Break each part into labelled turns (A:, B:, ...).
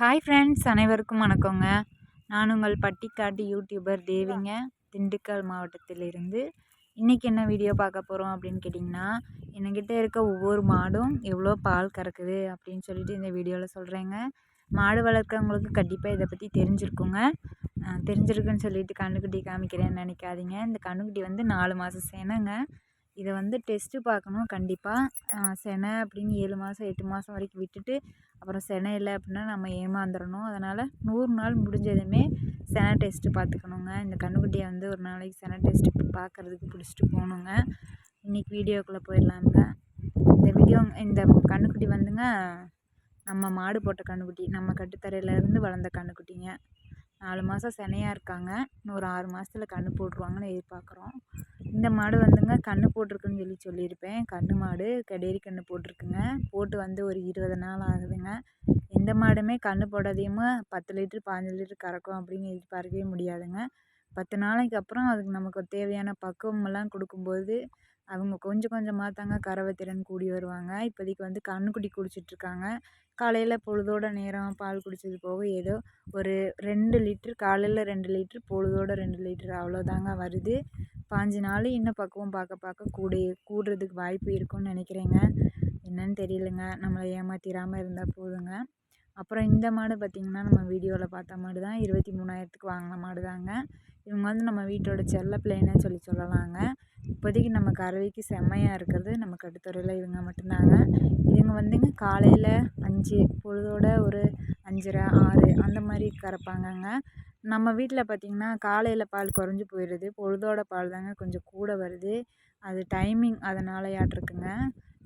A: Hi friends அனைவருக்கும் வணக்கங்க. நான் உங்கள் பட்டிக்காட்டு யூடியூபர் தேவிங்க திண்டுக்கல் மாவட்டத்திலிருந்து. இன்றைக்கி என்ன வீடியோ பார்க்க போகிறோம் அப்படின்னு கேட்டிங்கன்னா என்கிட்ட இருக்க ஒவ்வொரு மாடும் எவ்வளோ பால் கறக்குது அப்படின்னு சொல்லிட்டு இந்த வீடியோவில் சொல்கிறேங்க மாடு வளர்க்குறவங்களுக்கு கண்டிப்பாக இதை பற்றி தெரிஞ்சிருக்குங்க. தெரிஞ்சிருக்குன்னு சொல்லிட்டு கண்ணுக்குட்டி காமிக்கிறேன்னு நினைக்காதீங்க. இந்த கண்ணுக்குட்டி வந்து நாலு மாதம் சேனங்க. இதை வந்து டெஸ்ட்டு பார்க்கணும் கண்டிப்பாக செனை அப்படின்னு ஏழு மாதம் எட்டு மாதம் வரைக்கும் விட்டுட்டு அப்புறம் செனை இல்லை அப்படின்னா நம்ம ஏமாந்துடணும் அதனால் நூறு நாள் முடிஞ்சதுமே செனை டெஸ்ட்டு பார்த்துக்கணுங்க இந்த கன்றுக்குட்டியை வந்து ஒரு நாளைக்கு செனை டெஸ்ட்டு பார்க்குறதுக்கு பிடிச்சிட்டு போகணுங்க. இன்றைக்கி வீடியோக்குள்ளே போயிடலாங்க இந்த வீடியோ இந்த கன்றுக்குட்டி வந்துங்க நம்ம மாடு போட்ட கன்றுக்குட்டி நம்ம கட்டுத்தரையிலேருந்து வளர்ந்த கன்றுக்குட்டிங்க நாலு மாதம் செனையாக இருக்காங்க. இன்னொரு ஆறு மாதத்துல கன்று போட்டுருவாங்கன்னு எதிர்பார்க்குறோம். இந்த மாடு வந்துங்க கன்று போட்டிருக்குன்னு சொல்லி சொல்லியிருப்பேன். கன்று மாடு கடேரி கன்று போட்டிருக்குங்க. போட்டு வந்து ஒரு இருபது நாள் ஆகுதுங்க. எந்த மாடுமே கன்று போடாதையுமா பத்து லிட்ரு பாஞ்சு லிட்ரு கறக்கும் அப்படின்னு எதிர்பார்க்கவே முடியாதுங்க. பத்து நாளைக்கு அப்புறம் அதுக்கு நமக்கு தேவையான பக்குவமெல்லாம் கொடுக்கும்போது அவங்க கொஞ்சம் கொஞ்சமாக தாங்க கறவை திறன் கூடி வருவாங்க. இப்போதைக்கு வந்து கன்றுக்குட்டி குடிச்சிட்ருக்காங்க காலையில் பொழுதோட நேரம் பால் குடித்தது போக ஏதோ ஒரு ரெண்டு லிட்ரு காலையில் ரெண்டு லிட்ரு பொழுதோட ரெண்டு லிட்ரு அவ்வளோதாங்க வருது. பாஞ்சு நாள் இன்னும் பக்குவம் பார்க்க பார்க்க கூட கூடுறதுக்கு வாய்ப்பு இருக்கும்னு நினைக்கிறேங்க. என்னன்னு தெரியலங்க. நம்மளை ஏமாற்றிடாமல் இருந்தால் போதுங்க. அப்புறம் இந்த மாடு பார்த்திங்கன்னா நம்ம வீடியோவில் பார்த்த மாடு தான் இருபத்தி மூணாயிரத்துக்கு வாங்கின மாடு தாங்க இவங்க வந்து நம்ம வீட்டோட செல்ல பிள்ளைன்னு சொல்லி சொல்லலாங்க. இப்போதைக்கு நம்ம கறவைக்கு செம்மையாக இருக்கிறது நம்ம கட்டுத்துறையில் இவங்க மட்டும்தாங்க. இவங்க வந்துங்க காலையில் அஞ்சு பொழுதோட ஒரு அஞ்சரை ஆறு அந்த மாதிரி கறப்பாங்கங்க. நம்ம வீட்டில் பார்த்திங்கன்னா காலையில் பால் குறைஞ்சி போயிடுது. பொழுதோட பால் தாங்க கொஞ்சம் கூட வருது. அது டைமிங் அதனாலயாட்டிருக்குங்க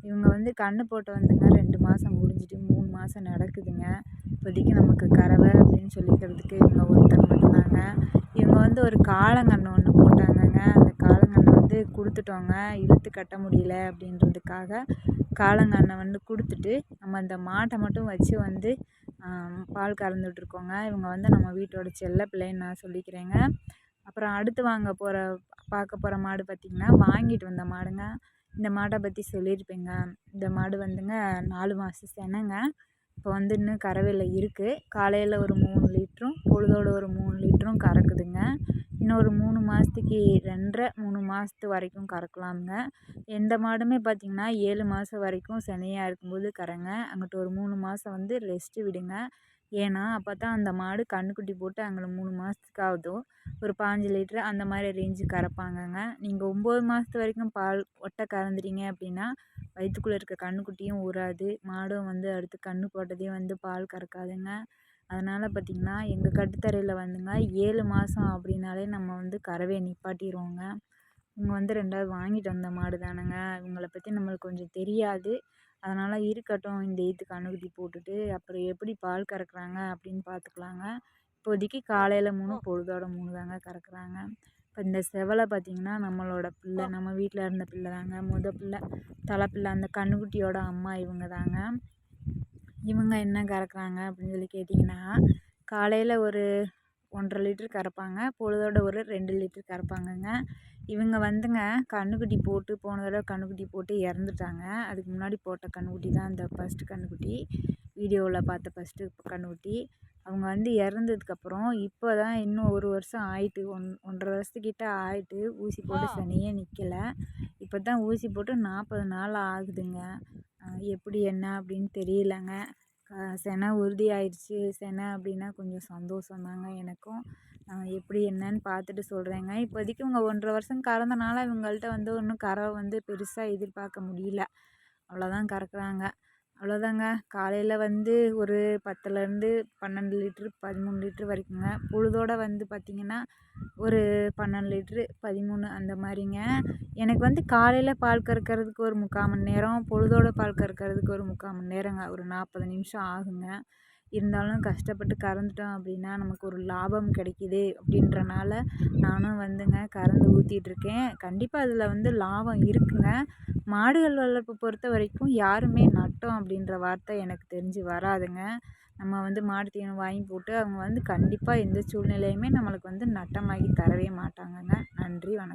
A: இவங்க வந்து கன்று போட்டு வந்துங்க ரெண்டு மாதம் முடிஞ்சிட்டு மூணு மாதம் நடக்குதுங்க. இப்போதைக்கு நமக்கு கறவை அப்படின்னு சொல்லிக்கிறதுக்கு இவங்க ஒருத்தர் மட்டும்தாங்க. இவங்க வந்து ஒரு காளங்கன்று ஒன்று போட்டாங்கங்க. அந்த காளங்கன்று வந்து கொடுத்துட்டோங்க. இழுத்து கட்ட முடியல அப்படின்றதுக்காக காளங்கன்றை வந்து கொடுத்துட்டு நம்ம அந்த மாட்டை மட்டும் வச்சு வந்து பால் கறந்துகிட்ருக்கோங்க இவங்க வந்து நம்ம வீட்டோட செல்ல பிள்ளைன்னு நான் சொல்லிக்கிறேங்க. அப்புறம் அடுத்து வாங்க போகிற பார்க்க போகிற மாடு பார்த்திங்கன்னா வாங்கிட்டு வந்த மாடுங்க. இந்த மாட்டை பற்றி சொல்லியிருப்பேங்க. இந்த மாடு வந்துங்க நாலு மாதம் செனைங்க. இப்போ வந்து இன்னும் கறவையில் இருக்குது காலையில் ஒரு மூணு லிட்டரும் பொழுதோட ஒரு மூணு லிட்டரும் கறக்குதுங்க. இன்னும் ஒரு மூணு மாதத்துக்கு ரெண்டரை மூணு மாதத்து வரைக்கும் கறக்கலாமுங்க. எந்த மாடுமே பார்த்திங்கன்னா ஏழு மாதம் வரைக்கும் செனையாக இருக்கும்போது கறங்க. அங்கிட்டு ஒரு மூணு மாதம் வந்து ரெஸ்ட்டு விடுங்க. ஏன்னா அப்போ தான் அந்த மாடு கன்றுக்குட்டி போட்டு அங்கே மூணு மாதத்துக்காவதோ ஒரு பாஞ்சு லிட்ரு அந்த மாதிரி ரேஞ்சு கறப்பாங்கங்க. நீங்கள் ஒம்பது மாதத்து வரைக்கும் பால் ஒட்டை கறந்துட்டீங்க அப்படின்னா வயிற்றுக்குள்ளே இருக்க கன்றுக்குட்டியும் ஊறாது. மாடும் வந்து அடுத்து கன்று போட்டதையும் வந்து பால் கறக்காதுங்க. அதனால் பார்த்திங்கன்னா எங்கள் கட்டுத்தரையில் வந்துங்க ஏழு மாதம் அப்படின்னாலே நம்ம வந்து கறவையை நிப்பாட்டிடுவோங்க இவங்க வந்து ரெண்டாவது வாங்கிட்டு வந்த மாடு தானுங்க. இவங்கள பற்றி நம்மளுக்கு கொஞ்சம் தெரியாது. அதனால் இருக்கட்டும் இந்த ஈத்து கன்றுக்குட்டி போட்டுட்டு அப்புறம் எப்படி பால் கறக்குறாங்க அப்படின்னு பார்த்துக்கலாங்க இப்போதைக்கு காலையில் மூணு பொழுதோட மூணு தாங்க கறக்குறாங்க. இப்போ இந்த செவலை பார்த்திங்கன்னா நம்மளோட பிள்ளை நம்ம வீட்டில் இருந்த பிள்ளை தாங்க. முத பிள்ளை தலை பிள்ளை அந்த கன்றுக்குட்டியோட அம்மா இவங்க தாங்க. இவங்க என்ன கறக்குறாங்க அப்படின்னு சொல்லி கேட்டிங்கன்னா காலையில் ஒரு ஒன்றரை லிட்ரு கறப்பாங்க பொழுதோட ஒரு ரெண்டு லிட்ரு கறப்பாங்கங்க. இவங்க வந்துங்க கன்றுக்குட்டி போட்டு போன தடவை கன்றுக்குட்டி போட்டு இறந்துட்டாங்க. அதுக்கு முன்னாடி போட்ட கன்றுக்குட்டி தான் அந்த ஃபஸ்ட்டு கன்றுக்குட்டி வீடியோவில் பார்த்த ஃபஸ்ட்டு கன்றுக்குட்டி அவங்க வந்து இறந்ததுக்கப்புறம் இப்போ தான் இன்னும் ஒரு வருஷம் ஆயிட்டு ஒன் ஒன்றரை வருஷத்துக்கிட்ட ஆயிட்டு ஊசி போட்டு சனியே நிற்கல இப்போ தான் ஊசி போட்டு நாற்பது நாள் ஆகுதுங்க. எப்படி என்ன அப்படின்னு தெரியலங்க. செனை உறுதி ஆயிடுச்சு செனை அப்படின்னா கொஞ்சம் சந்தோஷம் தாங்க எனக்கும் எப்படி என்னன்னு பார்த்துட்டு சொல்கிறேங்க இப்போதைக்கு இவங்க ஒன்றரை வருஷம் கறந்தனால இவங்கள்ட்ட வந்து ஒன்றும் கறவை வந்து பெருசாக எதிர்பார்க்க முடியல. அவ்வளோதான் கறக்குறாங்க. அவ்வளோதாங்க. காலையில் வந்து ஒரு பத்துலேருந்து பன்னெண்டு லிட்ரு பதிமூணு லிட்ரு வரைக்குங்க. பொழுதோடு வந்து பார்த்திங்கன்னா ஒரு பன்னெண்டு லிட்ரு பதிமூணு அந்த மாதிரிங்க எனக்கு வந்து காலையில் பால் கறக்கிறதுக்கு ஒரு முக்கால் மணி நேரம் பொழுதோட பால் கறக்கிறதுக்கு ஒரு முக்கால் மணி நேரங்க. ஒரு நாற்பது நிமிஷம் ஆகுங்க. இருந்தாலும் கஷ்டப்பட்டு கறந்துட்டோம் அப்படின்னா நமக்கு ஒரு லாபம் கிடைக்கிது அப்படின்றனால நானும் வந்துங்க கறந்து ஊற்றிட்ருக்கேன் கண்டிப்பாக அதில் வந்து லாபம் இருக்குங்க. மாடுகள் வளர்ப்பு பொறுத்த வரைக்கும் யாருமே நட்டம் அப்படின்ற வார்த்தை எனக்கு தெரிஞ்சு வராதுங்க. நம்ம வந்து மாடு தீவனம் வாங்கி போட்டு அவங்க வந்து கண்டிப்பாக எந்த சூழ்நிலையுமே நம்மளுக்கு வந்து நட்டமாகி தரவே மாட்டாங்கங்க. நன்றி வணக்கம்.